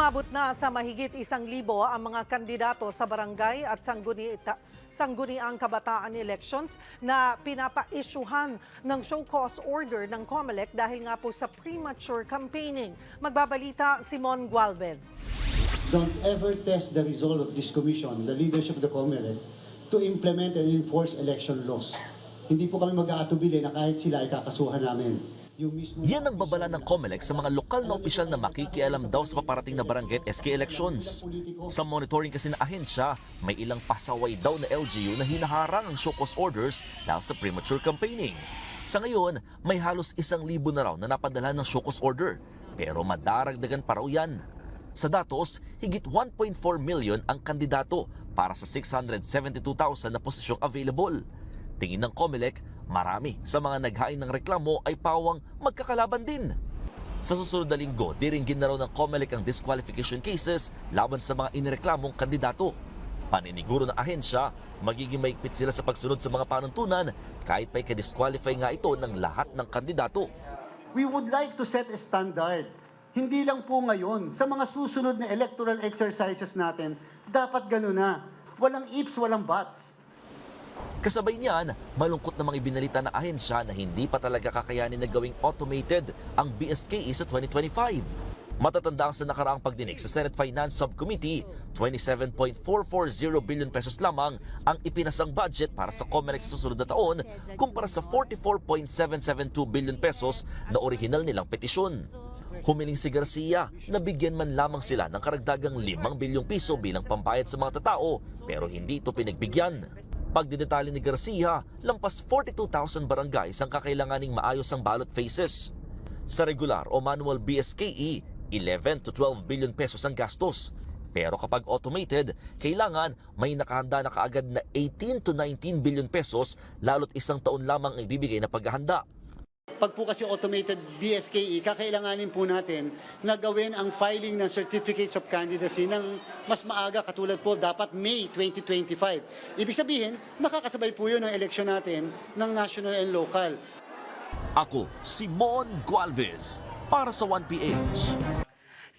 Umabot na sa mahigit isang libo ang mga kandidato sa barangay at sangguniita, sangguniang kabataan elections na pinapa-issuehan ng show cause order ng COMELEC dahil nga po sa premature campaigning. Magbabalita Simon Gualvez. Don't ever test the resolve of this commission, the leadership of the COMELEC, to implement and enforce election laws. Hindi po kami mag-aatubili na kahit sila ay kakasuhan namin. Yan ang babala ng COMELEC sa mga lokal na opisyal na makikialam daw sa paparating na barangay at SK elections. Sa monitoring kasi na ahensya, may ilang pasaway daw na LGU na hinaharang ang show cause orders dahil sa premature campaigning. Sa ngayon, may halos isang libo na raw na napadala ng show cause order. Pero madaragdagan pa raw yan. Sa datos, higit 1.4 million ang kandidato para sa 672,000 na posisyong available. Tingin ng COMELEC, marami sa mga naghain ng reklamo ay pawang magkakalaban din. Sa susunod na linggo, diringgin na raw ng COMELEC ang disqualification cases laban sa mga inireklamong kandidato. Paniniguro ng ahensya, magiging maigpit sila sa pagsunod sa mga panuntunan kahit pa'y ka-disqualify nga ito ng lahat ng kandidato. We would like to set a standard. Hindi lang po ngayon. Sa mga susunod na electoral exercises natin, dapat gano'n na. Walang ifs, walang buts. Kasabay niyan, malungkot namang ibinalita na ahensya na hindi pa talaga kakayanin na gawing automated ang BSKE sa 2025. Matatanda ang sa nakaraang pagdinig sa Senate Finance Subcommittee, 27.440 billion pesos lamang ang ipinasang budget para sa COMELEC sa susunod na taon kumpara sa 44.772 billion pesos na orihinal nilang petisyon. Humiling si Garcia na bigyan man lamang sila ng karagdagang 5 bilyong piso bilang pambayad sa mga tatao pero hindi ito pinagbigyan. Pagdidetalye ni Garcia, lampas 42,000 barangays ang kakailanganing maayos ang ballot faces. Sa regular o manual BSKE, 11 to 12 billion pesos ang gastos. Pero kapag automated, kailangan may nakahanda na kaagad na 18 to 19 billion pesos lalo't isang taon lamang ang ibibigay na paghahanda. Pag po kasi automated BSKE, kakailanganin po natin na gawin ang filing ng certificates of candidacy ng mas maaga katulad po dapat May 2025. Ibig sabihin, makakasabay po yun ang eleksyon natin ng national and local. Ako, Simon Gualvez, para sa 1PH.